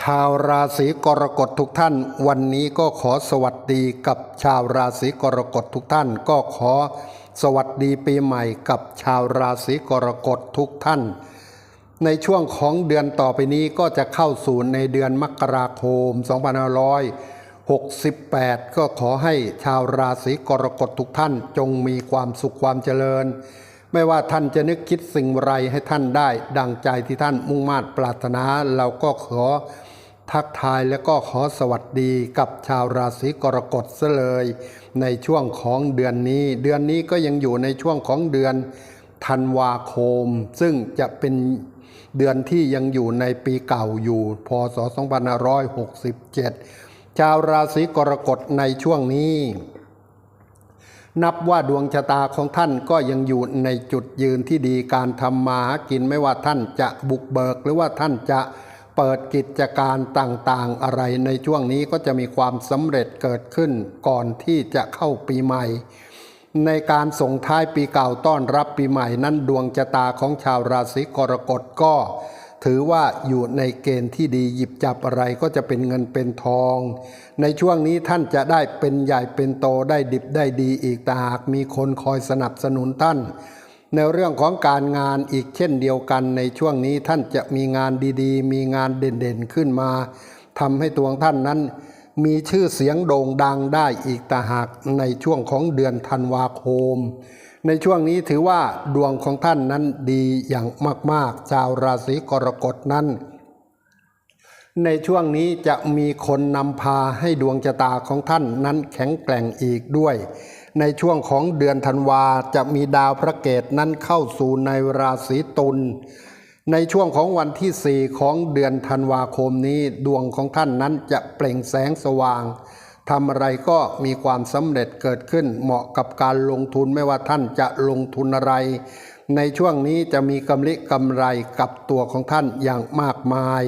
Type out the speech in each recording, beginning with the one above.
ชาวราศีกรกฎทุกท่าน วันนี้ก็ขอสวัสดีกับชาวราศีกรกฎทุกท่าน ก็ขอสวัสดีปีใหม่กับชาวราศีกรกฎทุกท่าน ในช่วงของเดือนต่อไปนี้ก็จะเข้าสู่ในเดือนมกราคม 2568 ก็ขอให้ชาวราศีกรกฎทุกท่านจงมีความสุขความเจริญ ไม่ว่าท่านจะนึกคิดสิ่งไรให้ท่านได้ ดังใจที่ท่านมุ่งมา่ปรารถนา เราก็ขอทักทายและก็ขอสวัสดีกับชาวราศีกรกฎซะเลย ในช่วงของเดือนนี้ เดือนนี้ก็ยังอยู่ในช่วงของเดือนธันวาคม ซึ่งจะเป็นเดือนที่ยังอยู่ในปีเก่าอยู่ พศ 2567 ชาวราศีกรกฎในช่วงนี้ นับว่าดวงชะตาของท่านก็ยังอยู่ในจุดยืนที่ดีการทำมาหากินไม่ว่าท่านจะบุกเบิก หรือว่าท่านจะเปิดกิจการต่างๆอะไรในช่วงนี้ก็จะมีความสำเร็จเกิดขึ้นก่อนที่จะเข้าปีใหม่ ในการส่งท้ายปีเก่าต้อนรับปีใหม่นั้นดวงชะตาของชาวราศีกรกฎก็ ถือว่าอยู่ในเกณฑ์ที่ดีหยิบจับอะไรก็จะเป็นเงินเป็นทอง ในช่วงนี้ท่านจะได้เป็นใหญ่เป็นโตได้ดิบได้ดีอีกแต่หากมีคนคอยสนับสนุนท่าน ในเรื่องของการงานอีกเช่นเดียวกัน ในช่วงนี้ท่านจะมีงานดีๆ มีงานเด่นๆขึ้นมาทำให้ตัวท่านนั้น มีชื่อเสียงโด่งดังได้อีกต่าหากในช่วงของเดือนธันวาคม ในช่วงนี้ถือว่าดวงของท่านนั้นดีอย่างมาก ๆ ชาวราศีกรกฎนั้น ในช่วงนี้จะมีคนนำพาให้ดวงชะตาของท่านนั้นแข็งแกร่งอีกด้วย ในช่วงของเดือนธันวาจะมีดาวพระเกตนั้นเข้าสู่ในราศีตุลในช่วงของวันที่สี่ของเดือนธันวาคมนี้ดวงของท่านนั้นจะเปล่งแสงสว่าง ทำอะไรก็มีความสำเร็จเกิดขึ้น เหมาะกับการลงทุนไม่ว่าท่านจะลงทุนอะไร ในช่วงนี้จะมีกำไรกำไรกับตัวของท่านอย่างมากมาย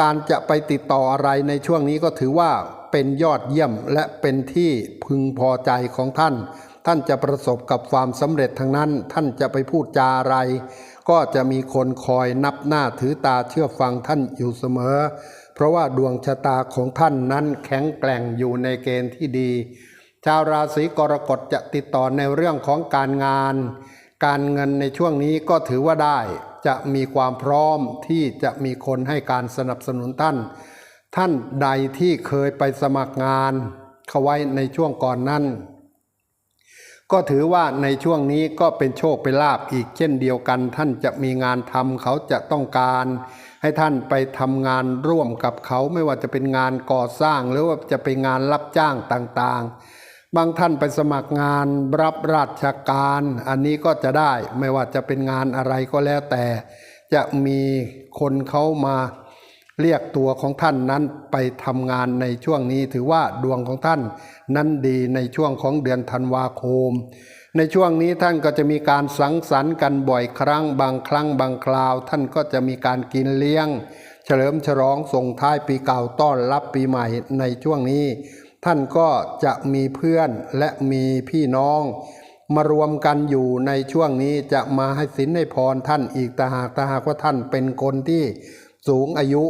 การจะไปติดต่ออะไรในช่วงนี้ก็ถือว่าเป็นยอดเยี่ยมและเป็นที่พึงพอใจของท่าน ท่านจะประสบกับความสำเร็จทางนั้น ท่านจะไปพูดจาอะไร ก็จะมีคนคอยนับหน้าถือตาเชื่อฟังท่านอยู่เสมอ เพราะว่าดวงชะตาของท่านนั้นแข็งแกร่งอยู่ในเกณฑ์ที่ดี ชาวราศีกรกฎจะติดต่อในเรื่องของการงาน การเงินในช่วงนี้ก็ถือว่าได้ จะมีความพร้อมที่จะมีคนให้การสนับสนุนท่าน ท่านใดที่เคยไปสมัครงาน เข้าไว้ในช่วงก่อนนั้นก็ถือว่าในช่วงนี้ก็เป็นโชคเป็นลาบอีกเช่นเดียวกัน ท่านจะมีงานทำเขาจะต้องการ ให้ท่านไปทำงานร่วมกับเขาไม่ว่าจะเป็นงานก่อสร้างหรือว่าจะเป็นงานรับจ้างต่างๆ บางท่านไปสมัครงานรับราชการ อันนี้ก็จะได้ไม่ว่าจะเป็นงานอะไรก็แล้วแต่ จะมีคนเขามาเรียกตัวของท่านนั้นไปทำงานในช่วงนี้ถือว่าดวงของท่านนั้นดีในช่วงของเดือนธันวาคม ในช่วงนี้ท่านก็จะมีการสังสรรค์กันบ่อยครั้ง บางครั้งบางคราว ท่านก็จะมีการกินเลี้ยง เฉลิมฉลองส่งท้ายปีเก่าต้อนรับปีใหม่ในช่วงนี้ ท่านก็จะมีเพื่อนและมีพี่น้อง มารวมกันอยู่ในช่วงนี้จะมาให้สินให้พรท่านอีกแต่หากแต่หากว่าท่านเป็นคนที่สูงอายุ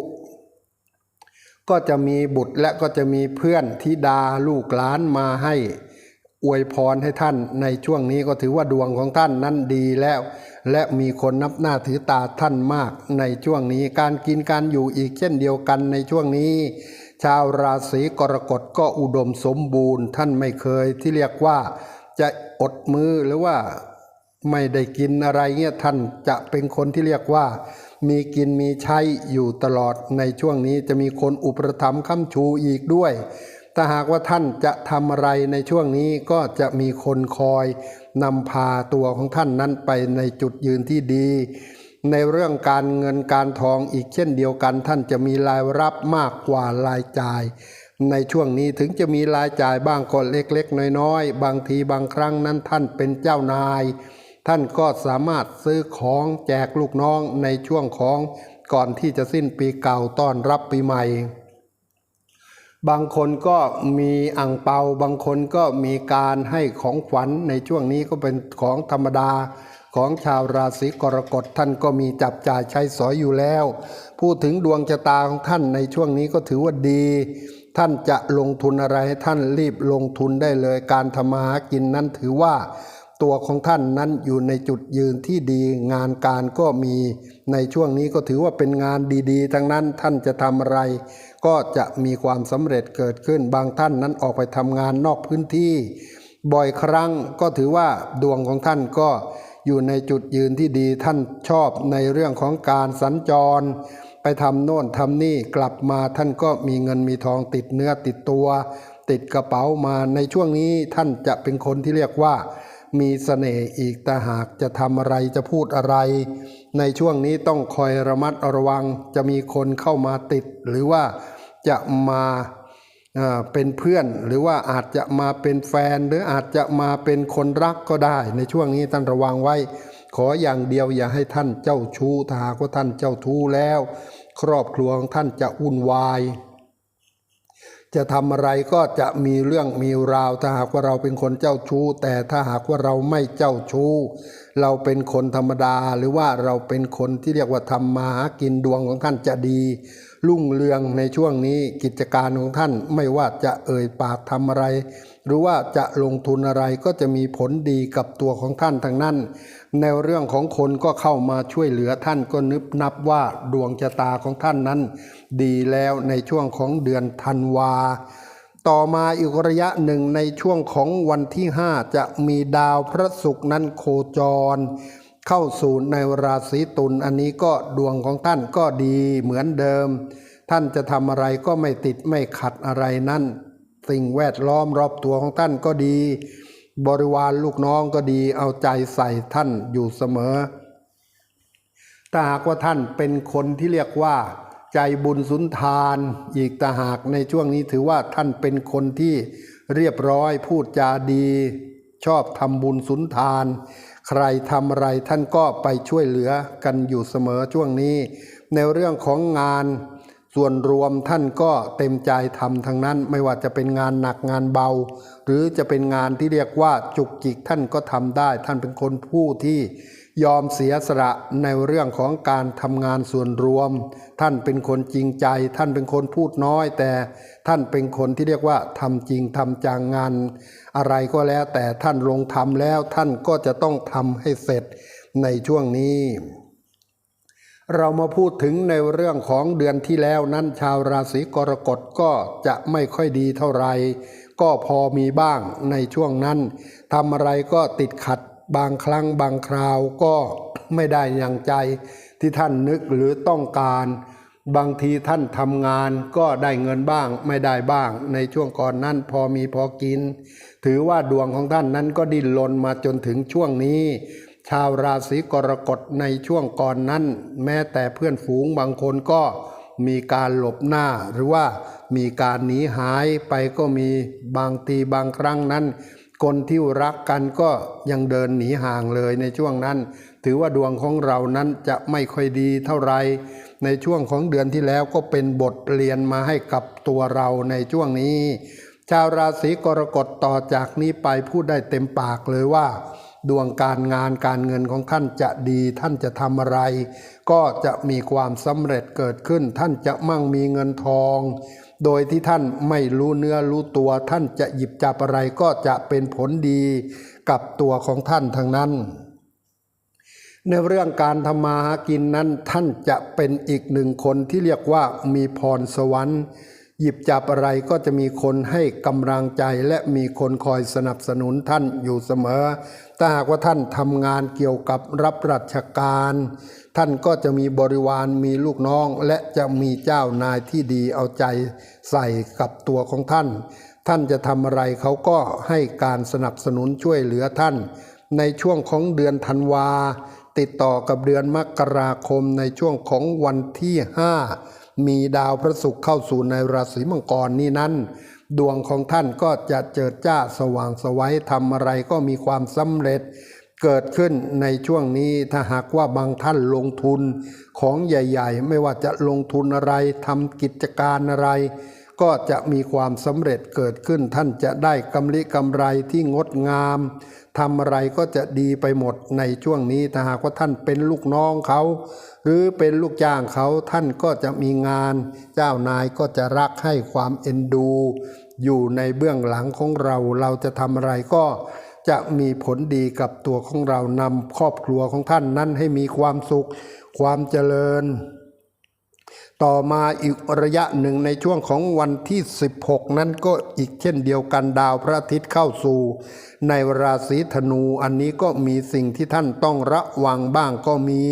ก็จะมีบุตรและก็จะมีเพื่อนธิดาลูกหลานมาให้ อวยพรให้ท่านในช่วงนี้ก็ถือว่าดวงของท่านนั้นดีแล้ว และมีคนนับหน้าถือตาท่านมากในช่วงนี้การกินการอยู่อีกเช่นเดียวกันในช่วงนี้ ชาวราศีกรกฎก็อุดมสมบูรณ์ ท่านไม่เคยที่เรียกว่าจะอดมือหรือว่าไม่ได้กินอะไรเงี้ยท่านจะเป็นคนที่เรียกว่า มีกินมีใช้อยู่ตลอดในช่วงนี้จะมีคนอุปถัมภ์ค้ำชูอีกด้วย ถ้าหากว่าท่านจะทำอะไรในช่วงนี้ก็จะมีคนคอยนำพาตัวของท่านนั้นไปในจุดยืนที่ดี ในเรื่องการเงินการทองอีกเช่นเดียวกัน ท่านจะมีรายรับมากกว่ารายจ่าย ในช่วงนี้ถึงจะมีรายจ่ายบ้างก็เล็กๆ น้อยๆ บางทีบางครั้งนั้นท่านเป็นเจ้านาย ท่านก็สามารถซื้อของแจกลูกน้องในช่วงของก่อนที่จะสิ้นปีเก่าต้อนรับปีใหม่ บางคนก็มีอ่างเปา บางคนก็มีการให้ของขวัญในช่วงนี้ก็เป็นของธรรมดาของชาวราศีกรกฎท่านก็มีจับจ่ายใช้สอยอยู่แล้ว พูดถึงดวงชะตาของท่านในช่วงนี้ก็ถือว่าดี ท่านจะลงทุนอะไรให้ท่านรีบลงทุนได้เลย การทำมาหากินนั้นถือว่า ตัวของท่านนั้นอยู่ในจุดยืนที่ดีงานการก็มีในช่วงนี้ก็ถือว่าเป็นงานดี ๆ ทั้งนั้นท่านจะทำอะไร ก็จะมีความสำเร็จเกิดขึ้นบางท่านนั้นออกไปทำงานนอกพื้นที่ บ่อยครั้งก็ถือว่าดวงของท่านก็อยู่ในจุดยืนที่ดีท่านชอบในเรื่องของการสัญจร ไปทำโน่นทำนี่กลับมาท่านก็มีเงินมีทองติดเนื้อติดตัว ติดกระเป๋ามาในช่วงนี้ท่านจะเป็นคนที่เรียกว่า มีเสน่ห์อีกแต่หากจะทำอะไรจะพูดอะไร ในช่วงนี้ต้องคอยระมัดระวังจะมีคนเข้ามาติด หรือว่าจะมาเอ่อเป็นเพื่อน หรือว่าอาจจะมาเป็นแฟน หรืออาจจะมาเป็นคนรักก็ได้ ในช่วงนี้ท่านระวังไว้ ขออย่างเดียวอย่าให้ท่านเจ้าชู้ถ้าหากว่าท่านเจ้าชู้แล้ว ครอบครัวของท่านจะวุ่นวาย จะทำอะไรก็จะมีเรื่องมีราว ถ้าหากว่าเราเป็นคนเจ้าชู้ แต่ถ้าหากว่าเราไม่เจ้าชู้ เราเป็นคนธรรมดาหรือว่าเราเป็นคนที่เรียกว่าทำมาหากินดวงของท่านจะดี รุ่งเรืองในช่วงนี้กิจการของท่านไม่ว่าจะเอ่ยปากทำอะไร หรือว่าจะลงทุนอะไรก็จะมีผลดีกับตัวของท่านทั้งนั้น ในเรื่องของคนก็เข้ามาช่วยเหลือท่านก็นึบนับว่าดวงชะตาของท่านนั้น ดีแล้วในช่วงของเดือนธันวาต่อมาอีกระยะหนึ่งในช่วงของวันที่ 5 จะมีดาวพระศุกร์นั้นโคจร เข้าสู่ในราศีตุลอันนี้ก็ดวงของท่านก็ดีเหมือนเดิม ท่านจะทำอะไรก็ไม่ติดไม่ขัดอะไรนั่นสิ่งแวดล้อมรอบตัวของท่านก็ดี บริวารลูกน้องก็ดีเอาใจใส่ท่านอยู่เสมอถ้าหากว่าท่านเป็นคนที่เรียกว่า ใจบุญสุนทาน อีกต่าหากในช่วงนี้ถือว่าท่านเป็นคนที่เรียบร้อยพูดจาดี ชอบทำบุญสุนทาน ใครทำอะไรท่านก็ไปช่วยเหลือกันอยู่เสมอช่วงนี้ ในเรื่องของงานส่วนรวมท่านก็เต็มใจทำทั้งนั้น ไม่ว่าจะเป็นงานหนักงานเบา หรือจะเป็นงานที่เรียกว่าจุกจิกท่านก็ทำได้ ท่านเป็นคนผู้ที่ ยอมเสียสละในเรื่องของการทำงานส่วนรวม ท่านเป็นคนจริงใจ ท่านเป็นคนพูดน้อย แต่ท่านเป็นคนที่เรียกว่าทำจริงทำจังงาน อะไรก็แล้ว แต่ท่านลงทำแล้วท่านก็จะต้องทำให้เสร็จในช่วงนี้ เรามาพูดถึงในเรื่องของเดือนที่แล้วนั้นชาวราศีกรกฎก็จะไม่ค่อยดีเท่าไหร่ก็พอมีบ้างในช่วงนั้นทำอะไรก็ติดขัด บางครั้งบางคราวก็ไม่ได้อย่างใจที่ท่านนึกหรือต้องการ บางทีท่านทำงานก็ได้เงินบ้างไม่ได้บ้าง ในช่วงก่อนนั้นพอมีพอกิน ถือว่าดวงของท่านนั้นก็ดิ้นรนมาจนถึงช่วงนี้ ชาวราศีกรกฎในช่วงก่อนนั้น แม้แต่เพื่อนฝูงบางคนก็มีการหลบหน้าหรือว่ามีการหนีหายไปก็มีบางทีบางครั้งนั้น คนที่รักกันก็ยังเดินหนีห่างเลยในช่วงนั้น ถือว่าดวงของเรานั้นจะไม่ค่อยดีเท่าไหรในช่วงของเดือนที่แล้วก็เป็นบทเรียนมาให้กับตัวเราในช่วงนี้ ชาวราศีกรกฎต่อจากนี้ไปพูดได้เต็มปากเลยว่า ดวงการงานการเงินของท่านจะดีท่านจะทำอะไร ก็จะมีความสำเร็จเกิดขึ้น ท่านจะมั่งมีเงินทอง โดยที่ท่านไม่รู้เนื้อรู้ตัวท่านจะหยิบจับอะไรก็จะเป็นผลดีกับตัวของท่านทั้งนั้น ในเรื่องการทำมาหากินนั้นท่านจะเป็นอีกหนึ่งคนที่เรียกว่ามีพรสวรรค์ หยิบจับอะไรก็จะมีคนให้กำลังใจและมีคนคอยสนับสนุนท่านอยู่เสมอ ถ้าหากว่าท่านทำงานเกี่ยวกับรับราชการ ท่านก็จะมีบริวารมีลูกน้อง และจะมีเจ้านายที่ดีเอาใจใส่กับตัวของท่าน ท่านจะทำอะไรเขาก็ให้การสนับสนุนช่วยเหลือท่าน ในช่วงของเดือนธันวาติดต่อกับเดือนมกราคมในช่วงของวันที่ 5 มีดาวพระศุกร์เข้าสู่ในราศีมังกรนี้นั้น ดวงของท่านก็จะเจิดจ้าสว่างไสวัยทำอะไรก็มีความสำเร็จเกิดขึ้นในช่วงนี้ถ้าหากว่าบางท่านลงทุนของใหญ่ ๆ ไม่ว่าจะลงทุนอะไรทำกิจการอะไร ก็จะมีความสำเร็จเกิดขึ้น ท่านจะได้กำลิกำไรที่งดงามทำอะไรก็จะดีไปหมดในช่วงนี้ถ้าหากว่าท่านเป็นลูกน้องเขา หรือเป็นลูกจ้างเขาท่านก็จะมีงาน เจ้านายก็จะรักให้ความเอ็นดู อยู่ในเบื้องหลังของเราเราจะทำอะไรก็จะมีผลดีกับตัวของเรานำครอบครัวของท่านนั้นให้มีความสุข ความเจริญ ต่อมาอีกระยะหนึ่งในช่วงของวันที่ 16 นั้นก็อีกเช่นเดียวกันดาวพระอาทิตย์เข้าสู่ ในราศีธนูอันนี้ก็มีสิ่งที่ท่านต้องระวังบ้างก็มี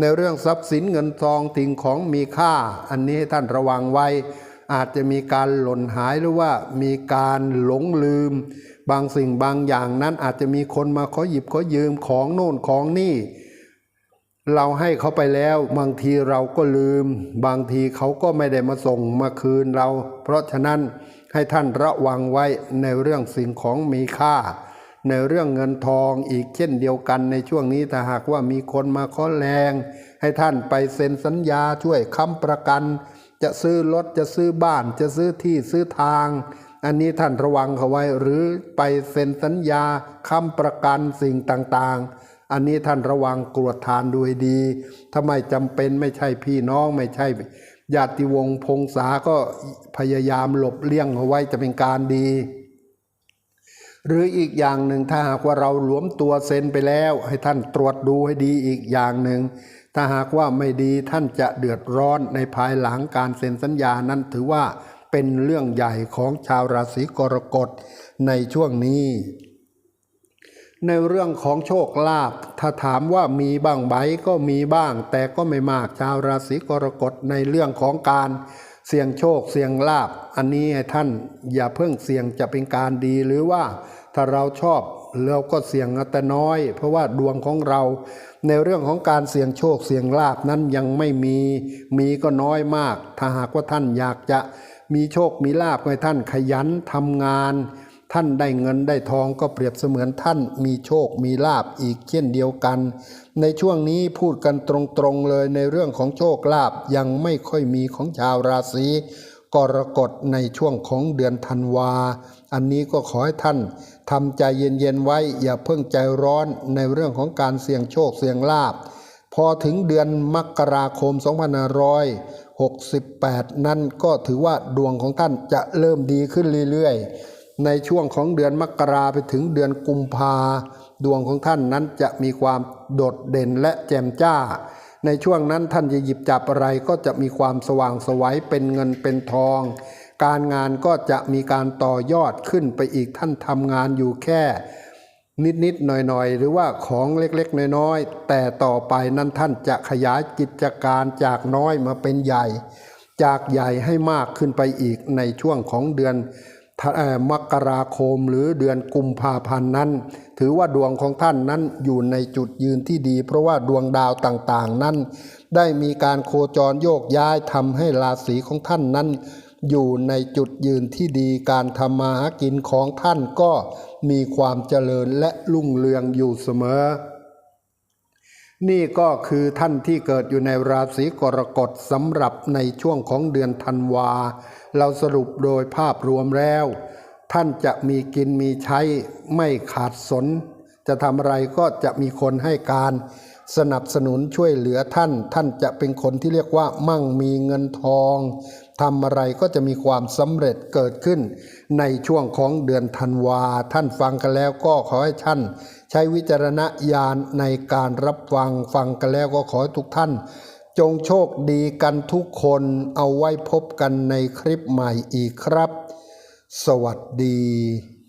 ในเรื่องทรัพย์สินเงินทองสิ่งของมีค่า อันนี้ให้ท่านระวังไว้ อาจจะมีการหล่นหายหรือว่ามีการหลงลืม บางสิ่งบางอย่างนั้นอาจจะมีคนมาขอหยิบขอยืมของโน่นของนี่ เราให้เขาไปแล้ว บางทีเราก็ลืม บางทีเขาก็ไม่ได้มาส่งมาคืนเรา เพราะฉะนั้นให้ท่านระวังไว้ในเรื่องสิ่งของมีค่า ในเรื่องเงินทองอีกเช่นเดียวกันในช่วงนี้ถ้าหากว่ามีคนมาขอแรง ให้ท่านไปเซ็นสัญญาช่วยค้ำประกัน จะซื้อรถจะซื้อบ้าน จะซื้อที่ซื้อทาง อันนี้ท่านระวังเขาไว้หรือไปเซ็นสัญญาค้ำประกันสิ่งต่างๆ อันนี้ท่านระวังกรวดทานด้วยดี ถ้าไม่จำเป็นไม่ใช่พี่น้องไม่ใช่ญาติวงพงษาก็พยายามหลบเลี่ยงเอาไว้จะเป็นการดี หรืออีกอย่างหนึ่งถ้าหากว่าเราหลวมตัวเซ็นไปแล้ว ให้ท่านตรวจดูให้ดีอีกอย่างหนึ่งถ้าหากว่าไม่ดีท่านจะเดือดร้อนในภายหลังการเซ็นสัญญานั้นถือว่าเป็นเรื่องใหญ่ของชาวราศีกรกฎในช่วงนี้ ในเรื่องของโชคลาภถ้าถามว่ามีบ้างไหมก็มีบ้าง แต่ก็ไม่มากชาวราศีกรกฎในเรื่องของการเสี่ยงโชคเสี่ยงลาภอันนี้ท่านอย่าเพิ่งเสี่ยงจะเป็นการดีหรือว่าถ้าเราชอบเราก็เสี่ยงแต่น้อย เพราะว่าดวงของเรา ในเรื่องของการเสี่ยงโชคเสี่ยงลาภนั้นยังไม่มีมีก็น้อยมาก ถ้าหากว่าท่านอยากจะมีโชคมีลาภให้ท่านขยันทำงาน ท่านได้เงินได้ทองก็เปรียบเสมือนท่านมีโชคมีลาบอีกเช่นเดียวกัน ในช่วงนี้พูดกันตรงๆเลยในเรื่องของโชคลาภยังไม่ค่อยมีของชาวราศีกรกฎในช่วงของเดือนธันวา อันนี้ก็ขอให้ท่านทำใจเย็นๆไว้อย่าเพิ่งใจร้อนในเรื่องของการเสี่ยงโชคเสี่ยงลาบ พอถึงเดือนมกราคม 2568 นั่นก็ถือว่าดวงของท่านจะเริ่มดีขึ้นเรื่อยๆ ในช่วงของเดือนมกราไปถึงเดือนกุมภาดวงของท่านนั้นจะมีความโดดเด่นและแจ่มจ้า ในช่วงนั้นท่านจะหยิบจับอะไรก็จะมีความสว่างสวัยเป็นเงินเป็นทอง การงานก็จะมีการต่อยอดขึ้นไปอีกท่านทำงานอยู่แค่ นิดๆหน่อยๆ หรือว่าของเล็กๆ น้อยๆ แต่ต่อไปนั้นท่านจะขยายกิจการจากน้อยมาเป็นใหญ่ จากใหญ่ให้มากขึ้นไปอีกในช่วงของเดือน มกราคมหรือเดือนกุมภาพันธ์นั้น ถือว่าดวงของท่านนั้นอยู่ในจุดยืนที่ดี เพราะว่าดวงดาวต่างๆนั้น ได้มีการโคจรโยกย้ายทำให้ราศีของท่านนั้น อยู่ในจุดยืนที่ดีการทำมาหากินของท่านก็มีความเจริญและรุ่งเรืองอยู่เสมอ นี่ก็คือท่านที่เกิดอยู่ในราศีกรกฎสำหรับในช่วงของเดือนธันวา เราสรุปโดยภาพรวมแล้ว ท่านจะมีกินมีใช้ไม่ขาดสน จะทำอะไรก็จะมีคนให้การสนับสนุนช่วยเหลือท่าน ท่านจะเป็นคนที่เรียกว่ามั่งมีเงินทอง ทำอะไรก็จะมีความสำเร็จเกิดขึ้น ในช่วงของเดือนธันวา ท่านฟังกันแล้วก็ขอให้ท่าน ใช้วิจารณญาณในการรับฟังฟังกันแล้วก็ขอให้ทุกท่าน จงโชคดีกันทุกคนเอาไว้พบกันในคลิปใหม่อีกครับ สวัสดี